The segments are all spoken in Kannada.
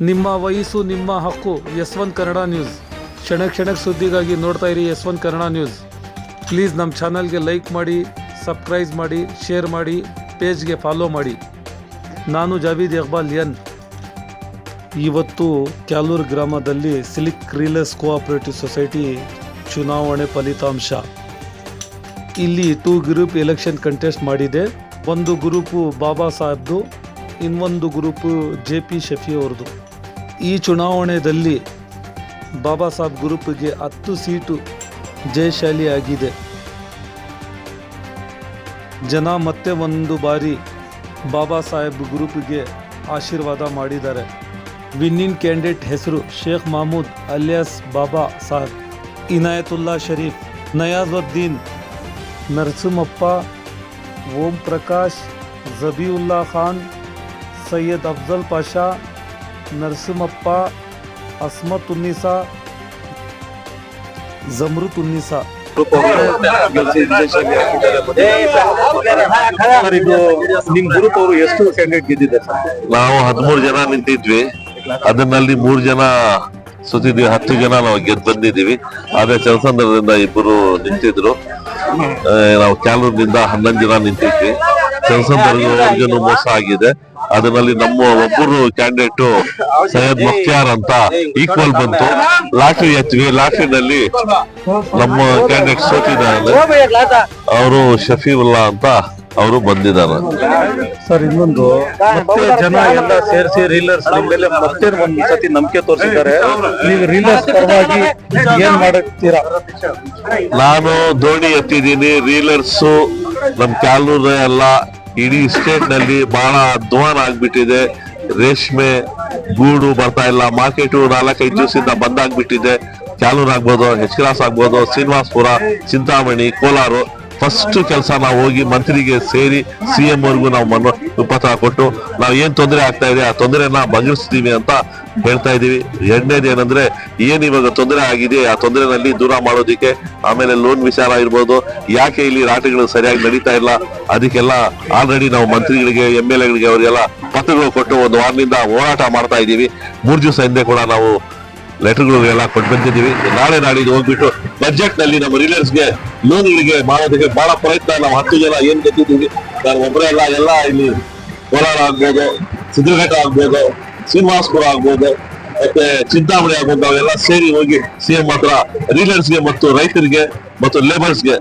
ನಿಮ್ಮ ವಯಸ್ಸು, ನಿಮ್ಮ ಹಕ್ಕು. S one Kannada news. ಕ್ಷಣ ಕ್ಷಣಕ್ಕೆ ಸುದ್ದಿಗಾಗಿ ನೋಡ್ತಾ ಇರಿ S one Kannada news. Please ನಮ್ಮ ಚಾನಲ್ಗೆ ಲೈಕ್ ಮಾಡಿ, ಸಬ್ಸ್ಕ್ರೈಬ್ ಮಾಡಿ, ಶೇರ್ ಮಾಡಿ, ಪೇಜ್ಗೆ ಫಾಲೋ ಮಾಡಿ. ನಾನು ಜಾವೀದ್ ಇಕ್ಬಾಲ್ ಎನ್. ಇವತ್ತು ಕ್ಯಾಲೂರ್ ಗ್ರಾಮದಲ್ಲಿ ಸಿಲಿಕ್ ರೀಲರ್ಸ್ ಕೋಆಪರೇಟಿವ್ ಸೊಸೈಟಿ ಚುನಾವಣೆ ಫಲಿತಾಂಶ. ಇಲ್ಲಿ ಟೂ ಗ್ರೂಪ್ ಎಲೆಕ್ಷನ್ ಕಂಟೆಸ್ಟ್ ಮಾಡಿದೆ. ಒಂದು ಗ್ರೂಪು ಬಾಬಾ ಸಾಹೇಬ್ದು, ಇನ್ನೊಂದು ಗ್ರೂಪು ಜೆ ಪಿ ಶಫಿ ಅವ್ರದ್ದು ಈ ಚುನಾವಣೆಯಲ್ಲಿ ಬಾಬಾ ಸಾಹೇಬ್ ಗ್ರೂಪ್ಗೆ ಹತ್ತು ಸೀಟು ಜಯಶಾಲಿ ಆಗಿದೆ ಜನ ಮತ್ತೆ ಒಂದು ಬಾರಿ ಬಾಬಾ ಸಾಹೇಬ್ ಗ್ರೂಪ್ಗೆ ಆಶೀರ್ವಾದ ಮಾಡಿದ್ದಾರೆ. ವಿನ್ನಿನ್ ಕ್ಯಾಂಡಿಡೇಟ್ ಹೆಸರು ಶೇಖ್ ಮಹಮೂದ್ ಅಲಿಯಾಸ್ ಬಾಬಾ ಸಾಹೇಬ್. ಇನಾಯತುಲ್ಲಾ ಶರೀಫ್, ನಯಾಜುದ್ದೀನ್, ನರಸಿಂಹಪ್ಪ ಓಂ ಪ್ರಕಾಶ್ ಜಬೀವುಲ್ಲಾ ಖಾನ್, ಸೈಯದ್ ಅಫ್ಜಲ್ ಪಾಷಾ ನರಸಿಂಹಪ್ಪ, ಅಸ್ಮತ್ ಉನ್ನಿಸ, ಜಮೃತ್ ಉನ್ನಿಸ. ನಾವು ಹದಿಮೂರು ಜನ ನಿಂತಿದ್ವಿ. ಅದನ್ನಲ್ಲಿ ಮೂರು ಜನ ಸುತ್ತಿದ್ವಿ ಹತ್ತು ಜನ ನಾವು ಗೆದ್ದು ಬಂದಿದ್ದೀವಿ. ಆದ್ರೆ ಚಲಸಂದ್ರದಿಂದ ಇಬ್ಬರು ನಿಂತಿದ್ರು. ನಾವು ಕ್ಯಾಲೂರ್ನಿಂದ ಹನ್ನೊಂದು ಜನ ನಿಂತಿದ್ವಿ. ಚಲಸಂದ್ರಗೂ ಮೋಸ ಆಗಿದೆ. ಅದರಲ್ಲಿ ನಮ್ಮ ಒಬ್ಬರು ಕ್ಯಾಂಡಿಡೇಟ್ ಸೈಯದ್ ಮುಖ್ತಿಯಾರ್ ಅಂತ ಈಕ್ವಲ್ ಬಂತು. ಲಾಟ್ರಿ ಎತ್ವಿ ಲಾಟ್ರಿನಲ್ಲಿ ನಮ್ಮ ಕ್ಯಾಂಡಿಡೇಟ್ ಸೋತಿದ್ದಾರೆ. ಅವರು ಶಫೀವುಲ್ಲಾ ಅಂತ ಅವರು ಬಂದಿದ್ದಾರೆ. ಸರ್ ಇನ್ನೊಂದು ಮತ್ತೆ ಜನ ಎಲ್ಲ ಸೇರಿಸಿ ರೀಲರ್ಸ್ ಮೇಲೆ ಮತ್ತೆ ಒಂದ್ ಸತಿ ನಂಬಿಕೆ ತೋರಿಸಿದ್ದಾರೆ. ನೀವು ರೀಲರ್ಸ್ ಪರವಾಗಿ ಏನ್ ಮಾಡುತ್ತೀರಾ? ನಾನು ದೋಣಿ ಎತ್ತಿದ್ದೀನಿ. ರೀಲರ್ಸ್ ನಮ್ ಕ್ಯಾಲೂರ್ ಎಲ್ಲ ಇಡೀ ಸ್ಟೇಟ್ನಲ್ಲಿ ಬಹಳ ಅಧ್ವಾನ ಆಗ್ಬಿಟ್ಟಿದೆ. ರೇಷ್ಮೆ, ಗೂಡು ಬರ್ತಾ ಇಲ್ಲ. ಮಾರ್ಕೆಟ್ ನಾಲ್ಕೈದು ದಿವಸದಿಂದ ಬಂದ್ ಆಗ್ಬಿಟ್ಟಿದೆ. ಕ್ಯಾಲೂರ್ ಆಗ್ಬೋದು ಎಚ್ ಕ್ರಾಸ್ ಆಗ್ಬೋದು, ಶ್ರೀನಿವಾಸ್ಪುರ, ಚಿಂತಾಮಣಿ, ಕೋಲಾರ. ಫಸ್ಟ್ ಕೆಲಸ ನಾವು ಹೋಗಿ ಮಂತ್ರಿಗೆ ಸೇರಿ ಸಿ ಎಂ ವರ್ಗೂ ನಾವು ಮನ ಕೊಟ್ಟು ನಾವು ಏನ್ ತೊಂದರೆ ಆಗ್ತಾ ಇದೆ, ಆ ತೊಂದರೆನ ಬಗೆಹರಿಸ್ತೀವಿ ಅಂತ ಹೇಳ್ತಾ ಇದೀವಿ ಎರಡನೇದು ಏನಂದ್ರೆ, ಏನ್ ಇವಾಗ ತೊಂದರೆ ಆಗಿದೆ, ಆ ತೊಂದರೆನಲ್ಲಿ ದೂರ ಮಾಡೋದಿಕ್ಕೆ ಆಮೇಲೆ ಲೋನ್ ವಿಚಾರ ಇರ್ಬೋದು, ಯಾಕೆ ಇಲ್ಲಿ ರಾಟಗಳು ಸರಿಯಾಗಿ ನಡೀತಾ ಇಲ್ಲ, ಅದಕ್ಕೆಲ್ಲ ಆಲ್ರೆಡಿ ನಾವು ಮಂತ್ರಿಗಳಿಗೆ ಎಂ ಎಲ್ ಎಗಳಿಗೆ ಅವರಿಗೆಲ್ಲ ಪತ್ರಗಳು ಕೊಟ್ಟು ಒಂದು ವಾರದಿಂದ ಹೋರಾಟ ಮಾಡ್ತಾ ಇದೀವಿ ಮೂರು ದಿವಸ ಹಿಂದೆ ಕೂಡ ನಾವು ಲೆಟರ್ಗಳಿಗೆಲ್ಲ ಕೊಟ್ಟು ಬಂದಿದ್ದೀವಿ. ನಾಳೆ ನಾಡಿದ್ದು ಹೋಗ್ಬಿಟ್ಟು ಬಜೆಟ್ನಲ್ಲಿ ನಮ್ಮ ರೀಲರ್ಸ್ಗೆ ಲೋನ್ಗಳಿಗೆ ಮಾಡೋದಕ್ಕೆ ಬಹಳ ಪ್ರಯತ್ನ. ನಾವು ಹತ್ತು ಜನ ಏನ್ ಗೆದ್ದಿದ್ದೀವಿ ನಾನು ಒಬ್ಬರೇ ಅಲ್ಲ, ಎಲ್ಲ ಇಲ್ಲಿ ಕೋಲಾರ ಆಗ್ಬೋದು ಸಿದ್ಧಘಟ್ಟ ಆಗ್ಬೋದು, ಶ್ರೀನಿವಾಸ್ಪುರ ಆಗ್ಬೋದು, ಮತ್ತೆ ಚಿಂತಾಮಣಿ ಆಗ್ಬೋದು ಅವೆಲ್ಲ ಸೇರಿ ಹೋಗಿ ಸಿಎಂ ಹತ್ರ ರೀಲರ್ಸ್ಗೆ ಮತ್ತು ರೈತರಿಗೆ ಮತ್ತು ಲೇಬರ್ಸ್ಗೆ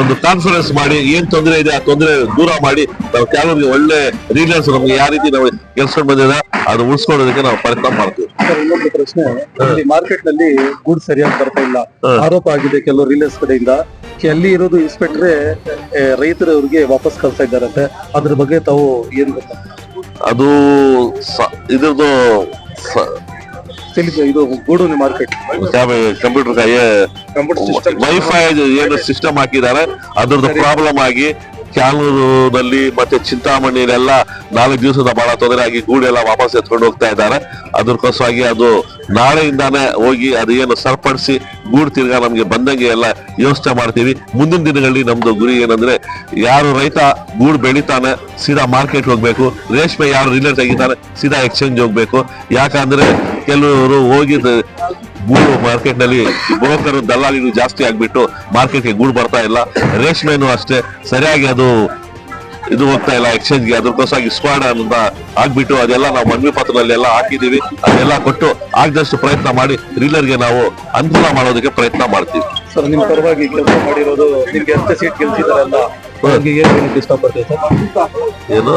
ಒಂದು ಕಾನ್ಫರೆನ್ಸ್ ಮಾಡಿ ಏನ್ ತೊಂದರೆ ಇದೆ ಆ ತೊಂದರೆ ದೂರ ಮಾಡಿ ನಾವು ಕೆಲವರಿಗೆ ಒಳ್ಳೆ ರೀಡರ್ಸ್ ನಮ್ಗೆ ಯಾವ ರೀತಿ ನಾವು ಕೆಲ್ಸ್ಕೊಂಡ್ ಬಂದಿದೆ ಅದು ಉಳಿಸ್ಕೊಳ್ಳೋದಕ್ಕೆ ನಾವು ಪ್ರಯತ್ನ ಮಾಡ್ತೀವಿ. ಇನ್ನೊಂದು ಪ್ರಶ್ನೆ. ಮಾರ್ಕೆಟ್ನಲ್ಲಿ ಗುಡ್ ಸರಿಯಾಗಿ ಬರ್ತಾ ಇಲ್ಲ. ಆರೋಪ ಆಗಿದೆ ಕೆಲವು ರೀಲರ್ಸ್ ಕಡೆಯಿಂದ. ಅಲ್ಲಿ ಇರೋದು ಇನ್ಸ್ಪೆಕ್ಟ್ರೆ ರೈತರವ್ರಿಗೆ ವಾಪಸ್ ಕಳ್ತಾ ಇದ್ದಾರಂತೆ. ಅದ್ರ ಬಗ್ಗೆ ತಾವು ಏನ್ ಗೊತ್ತಾ? ಅದು ಇದ್ರದ್ದು ತಿಳಿದು ಇದು ಗೂಡು market computer computer system wifi ಏನು ಸಿಸ್ಟಮ್ ಹಾಕಿದ್ದಾರೆ ಅದ್ರದ್ದು ಪ್ರಾಬ್ಲಮ್ ಆಗಿ ಕ್ಯಾಲೂರಿನಲ್ಲಿ ಮತ್ತೆ ಚಿಂತಾಮಣಿಲೆಲ್ಲ ನಾಲ್ಕು ದಿವಸದ ಬಹಳ ತೊಂದರೆ ಆಗಿ ಗೂಡೆಲ್ಲ ವಾಪಸ್ ಎತ್ಕೊಂಡು ಹೋಗ್ತಾ ಇದ್ದಾರೆ. ಅದಕ್ಕೋಸ್ಕರವಾಗಿ ಅದು ನಾಳೆಯಿಂದಾನೆ ಹೋಗಿ ಅದು ಏನು ಸರಿಪಡಿಸಿ ಗೂಡು ತಿರ್ಗಾ ನಮಗೆ ಬಂದಂಗೆ ಎಲ್ಲ ಯೋಚನೆ ಮಾಡ್ತೀವಿ. ಮುಂದಿನ ದಿನಗಳಲ್ಲಿ ನಮ್ದು ಗುರಿ ಏನಂದ್ರೆ ಯಾರು ರೈತ ಗೂಡು ಬೆಳಿತಾನೆ, ಸೀದಾ ಮಾರ್ಕೆಟ್ ಹೋಗ್ಬೇಕು. ರೇಷ್ಮೆ ಯಾರು ರಿಲೇಟ್ ಆಗಿದ್ದಾನೆ ಸೀದಾ ಎಕ್ಸ್ಚೇಂಜ್ ಹೋಗ್ಬೇಕು. ಯಾಕಂದ್ರೆ ಕೆಲವರು ಹೋಗಿ ಗೂಡು ಮಾರ್ಕೆಟ್ನಲ್ಲಿ ಬ್ರೋಕರ್, ದಲ್ಲಾಳಿಗಳು ಜಾಸ್ತಿ ಆಗ್ಬಿಟ್ಟು ಮಾರ್ಕೆಟ್ಗೆ ಗೂಡು ಬರ್ತಾ ಇಲ್ಲ. ರೇಷ್ಮೆನೂ ಅಷ್ಟೇ. ಸರಿಯಾಗಿ ಅದು ಇದು ಹೋಗ್ತಾ ಇಲ್ಲ ಎಕ್ಸ್ಚೇಂಜ್ಗೆ ಅದಕ್ಕೋಸ್ಕರ ಸ್ಕ್ವಾಡ್ ಅಂತ ಆಗ್ಬಿಟ್ಟು ಅದೆಲ್ಲ ನಾವು ಮನವಿ ಪತ್ರದಲ್ಲಿ ಎಲ್ಲ ಹಾಕಿದೀವಿ. ಅದೆಲ್ಲ ಕೊಟ್ಟು ಆಗದಷ್ಟು ಪ್ರಯತ್ನ ಮಾಡಿ ರೀಲರ್ಗೆ ನಾವು ಅನುಕೂಲ ಮಾಡೋದಕ್ಕೆ ಪ್ರಯತ್ನ ಮಾಡ್ತೀವಿ. ಸರ್ ನಿಮ್ ಪರವಾಗಿ ಕೆಲಸ ಮಾಡಿರೋದು ನಿಮ್ಗೆ ಎಷ್ಟು ಸೀಟ್ ಗೆಲ್ಸಿದಾರಲ್ಲ ಏನ್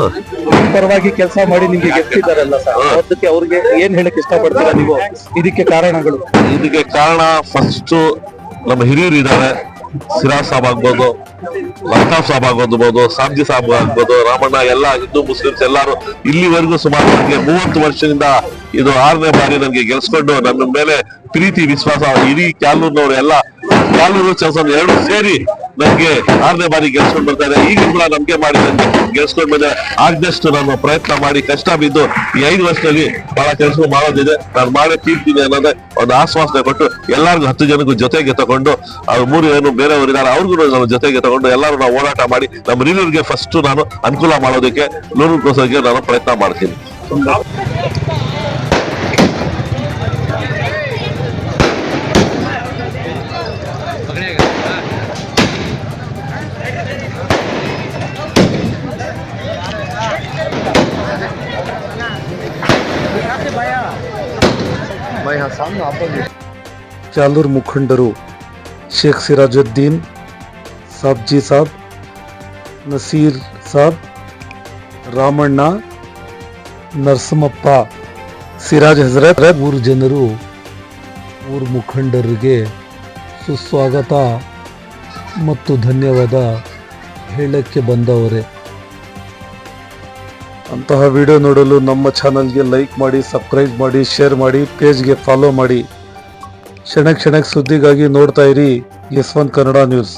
ಪರವಾಗಿ ಕೆಲಸ ಮಾಡಿ ನಿಮ್ಗೆ ಗೆಲ್ಸಿದಾರಲ್ಲ ಸರ್ ಅದಕ್ಕೆ ಅವ್ರಿಗೆ ಏನ್ ಹೇಳಕ್ ಇಷ್ಟಪಡ್ತೀರಾ ನೀವು? ಇದಕ್ಕೆ ಕಾರಣಗಳು. ಇದಕ್ಕೆ ಕಾರಣ ಫಸ್ಟ್ ನಮ್ಮ ಹಿರಿಯರು ಇದ್ದಾರೆ. ಸಿರಾಜ್ ಸಾಬ್ ಆಗ್ಬೋದು ಲಂಕಾಫ್ ಸಾಬ್ ಆಗೋದ್ಬೋದು ಸಾಬ್ಜಿ ಸಾಬ್ ಆಗ್ಬೋದು, ರಾಮಣ್ಣ, ಎಲ್ಲ ಹಿಂದೂ ಮುಸ್ಲಿಮ್ಸ್ ಎಲ್ಲಾರು ಇಲ್ಲಿವರೆಗೂ ಸುಮಾರು ನನಗೆ ಮೂವತ್ತು ವರ್ಷದಿಂದ ಇದು ಆರನೇ ಬಾರಿ ನನಗೆ ಗೆಲ್ಸ್ಕೊಂಡು ನನ್ನ ಮೇಲೆ ಪ್ರೀತಿ, ವಿಶ್ವಾಸ, ಇಡೀ ಕ್ಯಾಲೂರ್ನವರು ಎಲ್ಲ, ಕ್ಯಾಲೂರು ಚಸನ್ ಎರಡು ಸೇರಿ ನನಗೆ ಆರನೇ ಬಾರಿ ಗೆಲ್ಸ್ಕೊಂಡು ಬರ್ತಾರೆ. ಈಗ ಕೂಡ ನಂಬಿಕೆ ಮಾಡಿ ಗೆಲ್ಸ್ಕೊಂಡು ಬಂದೆ ಆಗದಷ್ಟು ನಾನು ಪ್ರಯತ್ನ ಮಾಡಿ ಕಷ್ಟ ಬಿದ್ದು ಈ ಐದು ವರ್ಷದಲ್ಲಿ ಬಹಳ ಕೆಲಸ ಮಾಡೋದಿದೆ. ನಾನು ಮಾಡೇ ತೀರ್ತೀನಿ ಅನ್ನೋದೇ ಒಂದು ಆಶ್ವಾಸನೆ ಕೊಟ್ಟು ಎಲ್ಲರಿಗೂ ಹತ್ತು ಜನಕ್ಕೂ ಜೊತೆಗೆ ತಗೊಂಡು, ಅವ್ರ ಮೂರು ಏನು ಬೇರೆಯವರು ಇದ್ದಾರೆ, ಅವ್ರಿಗೂ ನಾನು ಜೊತೆಗೆ ತಗೊಂಡು ಎಲ್ಲರೂ ನಾವು ಓಡಾಟ ಮಾಡಿ ನಮ್ಮ ರೀಲರ್ಗೆ ಫಸ್ಟ್ ನಾನು ಅನುಕೂಲ ಮಾಡೋದಕ್ಕೆ ಲೋನ್ಗೋಸ್ಕರ ನಾನು ಪ್ರಯತ್ನ ಮಾಡ್ತೀನಿ. ಚಾಲೂರ್ ಮುಖಂಡರು ಶೇಖ್ ಸಿರಾಜುದ್ದೀನ್ ಸಾಬ್ಜಿ ಸಾಬ್ ನಸೀರ್ ಸಾಬ್ ರಾಮಣ್ಣ ನರಸಮಪ್ಪ ಸಿರಾಜ್ ಹಜರತ್ ಊರು ಜನರು ಊರು ಮುಖಂಡರಿಗೆ ಸುಸ್ವಾಗತ ಮತ್ತು ಧನ್ಯವಾದ ಹೇಳಕ್ಕೆ ಬಂದವರೇ ಅಂತಹ ವಿಡಿಯೋ ನೋಡಲು ನಮ್ಮ ಚಾನಲ್ಗೆ ಲೈಕ್ ಮಾಡಿ ಸಬ್ಸ್ಕ್ರೈಬ್ ಮಾಡಿ ಶೇರ್ ಮಾಡಿ ಪೇಜ್ಗೆ ಫಾಲೋ ಮಾಡಿ. ಕ್ಷಣ ಕ್ಷಣಕ್ಕೆ ಸುದ್ದಿಗಾಗಿ ನೋಡ್ತಾ ಇರಿ ಒನ್ ಕನ್ನಡ ನ್ಯೂಸ್